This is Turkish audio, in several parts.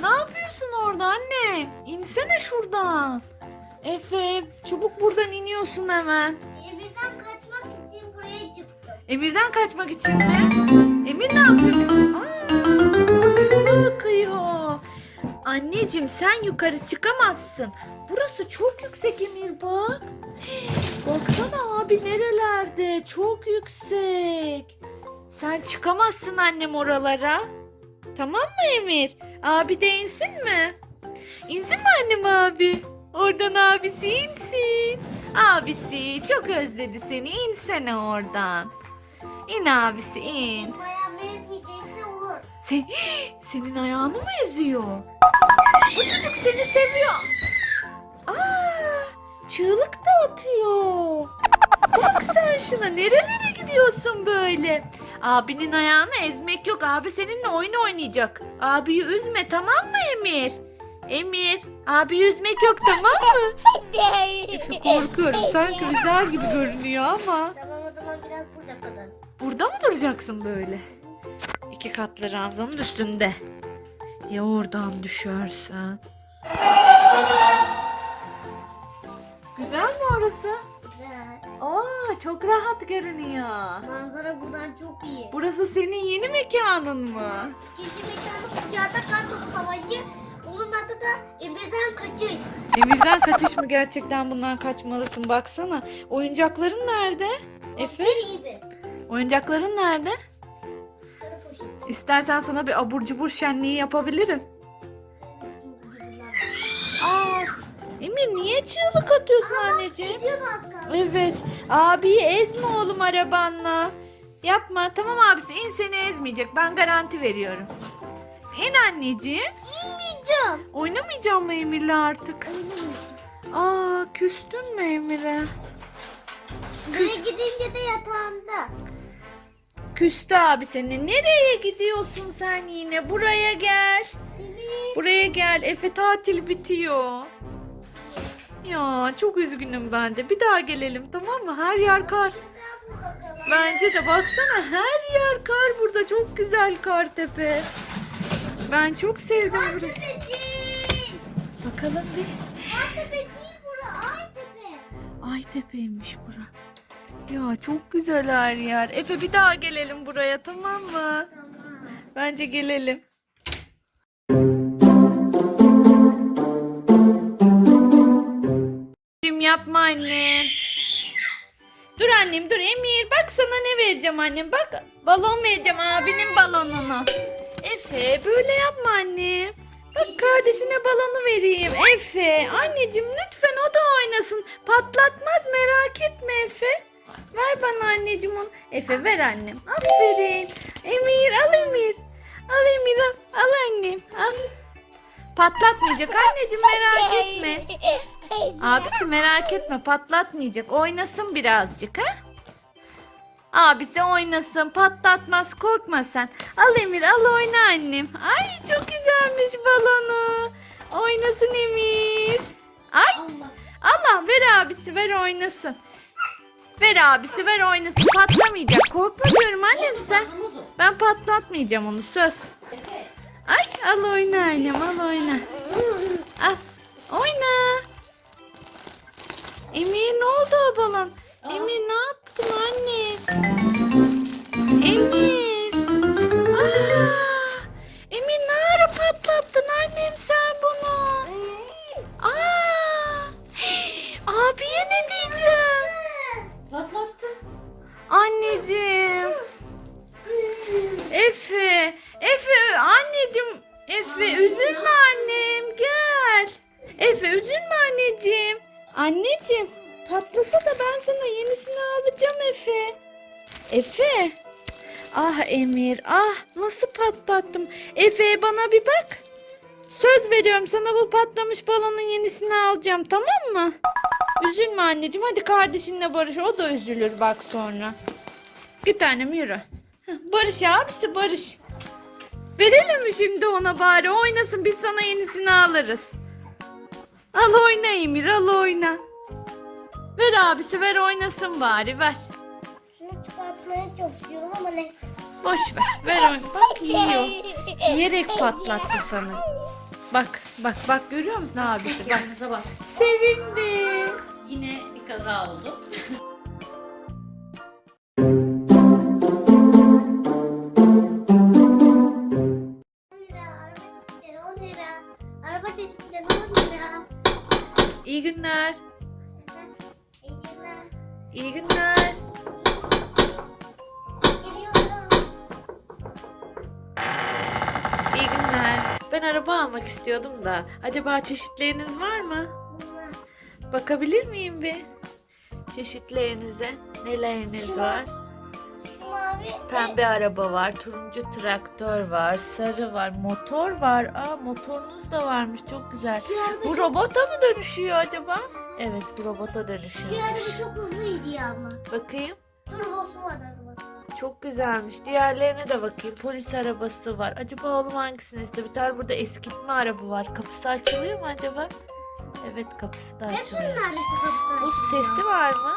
Ne yapıyorsun orada anne? İnsene şuradan. Efe çabuk buradan iniyorsun hemen. Emirden kaçmak için buraya çıktım. Emir'den kaçmak için mi? Emir ne yapıyor? Aa, bak sana bakıyor. Anneciğim sen yukarı çıkamazsın. Burası çok yüksek Emir bak. Baksana abi nerelerde? Çok yüksek. Sen çıkamazsın annem oralara. Tamam mı Emir? Abi de insin mi? İnsin mi annem abi? Oradan abisi insin. Abisi çok özledi seni. İnsene oradan. İn abisi in. Benim ayağım ezmeyecekse olur. Sen, senin ayağını mı eziyor? Bu çocuk seni seviyor. Aa, çığlık da atıyor. Bak sen şuna nerelere gidiyorsun böyle? Abinin ayağını ezmek yok. Abi seninle oyun oynayacak. Abiyi üzme tamam mı Emir? Emir, abiyi üzmek yok tamam mı? Efe korkuyorum. Sanki üzer gibi görünüyor ama. Tamam o zaman biraz burada kalalım. Burada mı duracaksın böyle? İki katlı ranzanın üstünde. Ya oradan düşersen? Güzel mi orası? Aa çok rahat görünüyor. Manzara buradan çok iyi. Burası senin yeni mekanın mı? İkinci mekanı dışarıda kartopu savaşı. Onun adı da Emirden kaçış. Emirden kaçış mı gerçekten bundan kaçmalısın baksana. Oyuncakların nerede? Efe Bir gibi. oyuncakların nerede? Sarı poşet. İstersen sana bir abur cubur şenliği yapabilirim. Emir niye çığlık atıyorsun anneciğim? Eziyordu az kaldı. Evet. Abiyi ezme oğlum arabanla. Yapma. Tamam abisi in seni ezmeyecek. Ben garanti veriyorum. İn anneciğim. İnmeyeceğim. Oynamayacağım mı Emir'le artık? Aa küstün mü Emir'e? Eve gidince de yatağımda. Küstü abi seni. Nereye gidiyorsun sen yine? Buraya gel. Buraya gel. Efe tatil bitiyor. Ya çok üzgünüm ben de. Bir daha gelelim tamam mı? Her yer kar. Bence de baksana her yer kar burada. Çok güzel kar tepe. Ben çok sevdim burayı. Aytepe. Bakalım bir. Aytepe değil bura. Aytepe. Aytepe'ymiş bura. Ya çok güzel her yer. Efe bir daha gelelim buraya tamam mı? Tamam. Bence gelelim. Yapma anne. Dur annem dur Emir bak sana ne vereceğim annem bak balon vereceğim abinin balonunu. Efe böyle yapma anne. Bak kardeşine balonu vereyim Efe. Anneciğim lütfen o da oynasın. Patlatmaz merak etme Efe. Ver bana anneciğim onu. Efe ver annem. Aferin. Emir al Emir. Al Emir al. Al annem. Al. Patlatmayacak anneciğim merak etme. Abisi merak etme patlatmayacak. Oynasın birazcık ha. Abisi oynasın patlatmaz korkma sen. Al Emir al oyna annem. Ay çok güzelmiş balonu. Oynasın Emir. Ay Allah. Allah ver abisi ver oynasın. Ver abisi ver oynasın patlamayacak. Korkma diyorum annem sen. Ben patlatmayacağım onu söz. Ay al oyna annem al oyna. Al oyna. Emir ne oldu o balon? Emir ne yaptın anne? Emir. Anneciğim. Patlasa da ben sana yenisini alacağım Efe. Efe. Ah Emir ah nasıl patlattım. Efe bana bir bak. Söz veriyorum sana bu patlamış balonun yenisini alacağım tamam mı? Üzülme anneciğim hadi kardeşinle barış o da üzülür bak sonra. Bir tanem yürü. Barış abisi Barış. Verelim mi şimdi ona bari oynasın biz sana yenisini alırız. Al oyna Emir al oyna. Ver abisi ver oynasın bari ver. Şunu çıkartmaya çalışıyorum ama neyse. Boş ver. Ver onu. Bak yiyor. Yiyerek patlattı sana. Bak bak bak görüyor musun abisi? Bak Yanımıza bak. sevindi. Yine bir kaza oldu. günler. İyi günler. İyi günler. Geliyorum. İyi günler. Ben araba almak istiyordum da. Acaba çeşitleriniz var mı? Bakabilir miyim bir? Çeşitlerinize. Neleriniz var? Mavi. Pembe araba var, turuncu traktör var, sarı var, motor var. Aa motorunuz da varmış çok güzel. Araba Bu çok- robota mı dönüşüyor acaba? Evet bu robota Şu araba dönüşüyormuş. çok hızlı gidiyor ama. Bakayım. Turbosu var arabanın. Çok güzelmiş. Diğerlerine de bakayım. Polis arabası var. Acaba oğlum hangisini istiyor? Bir tane burada eskitme araba var. Kapısı açılıyor mu acaba? Evet kapısı da Hepsinin açılıyor. neredeyse kapısı Bu açılıyor. sesi var mı?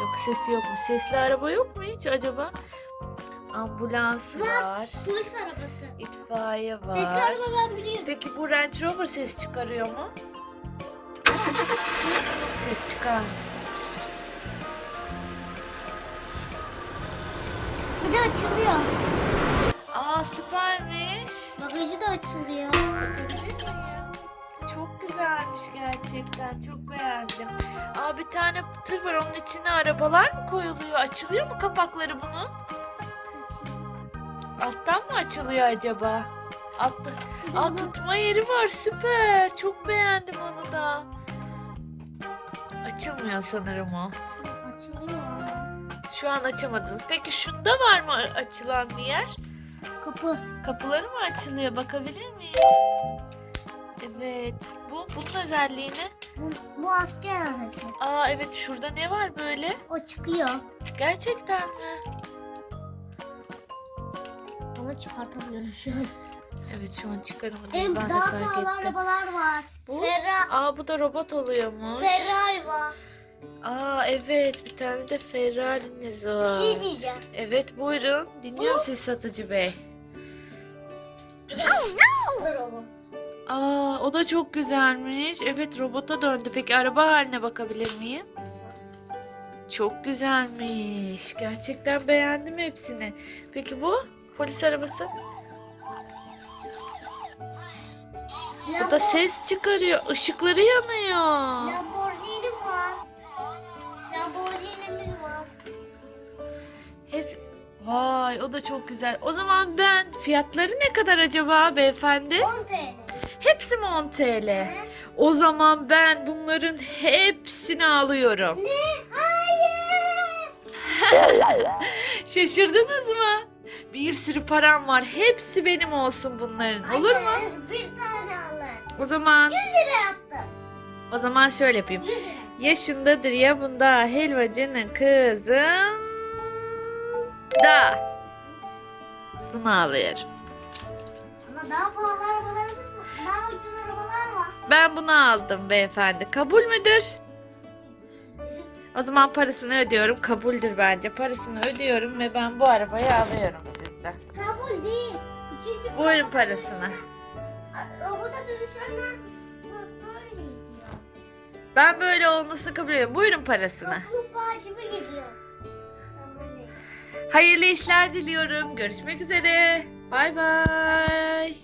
Yok sesi yok mu? Sesli araba yok mu hiç acaba? Ambulans Var. var. Polis arabası. İtfaiye var. Sesli araba ben biliyorum. Peki bu Range Rover ses çıkarıyor mu? ses çıkar. Bir de açılıyor. Aa süpermiş. Bagajı da açılıyor. Bakabilir miyim? Çok güzelmiş gerçekten. Çok beğendim. Aa bir tane tır var onun içine arabalar mı koyuluyor? Açılıyor mu kapakları bunun? Alttan mı açılıyor acaba? Altta. Aa tutma yeri var süper. Çok beğendim onu da. Açılmıyor sanırım o. Açılıyor. Şu an açamadınız. Peki şunda var mı açılan bir yer? Kapı. Kapıları mı açılıyor? Bakabilir miyim? Evet. Bu bunun özelliği ne? Bu, bu asker aracı. Aa evet şurada ne var böyle? O çıkıyor. Gerçekten mi? Onu çıkartamıyorum şu an. Evet şu an çıkaramadım. Hem ben de daha fark pahalı ettim. arabalar var. Bu? Ferra- Aa bu da robot oluyormuş. Ferrari var. Aa evet bir tane de Ferrari'niz Bir var. şey diyeceğim. Evet buyurun. Dinliyorum siz satıcı bey. Bu da robot. Aa o da çok güzelmiş. Evet robota döndü. Peki araba haline bakabilir miyim? Çok güzelmiş. Gerçekten beğendim hepsini. Peki bu polis arabası? Bu da ses çıkarıyor. Işıkları yanıyor. Lamborghini var. Lamborghini'miz var. Hep Vay o da çok güzel. O zaman ben fiyatları ne kadar acaba beyefendi? 10 TL. Hepsi mi 10 TL? O zaman ben bunların hepsini alıyorum. Ne? Hayır. Şaşırdınız mı? Bir sürü param var. Hepsi benim olsun bunların. Olur mu? Hayır, Bir tane alır. O zaman 100 lira yaptım. o zaman şöyle yapayım. 100 lira. Ya şundadır ya bunda helvacının kızın da. Bunu alıyorum. Ama daha pahalı arabalarımız var. Daha ucuz arabalar var. Ben bunu aldım beyefendi. Kabul müdür? O zaman parasını ödüyorum. Kabuldür bence. Parasını ödüyorum ve ben bu arabayı alıyorum sizden. Kabul değil. Çünkü bu Buyurun parasını. dönüşen- Robota dönüşenler böyle gidiyor. Ben böyle olmasını kabul ediyorum. Buyurun parasını. Gibi gidiyor. Hayırlı işler diliyorum. Görüşmek üzere. Bay bay.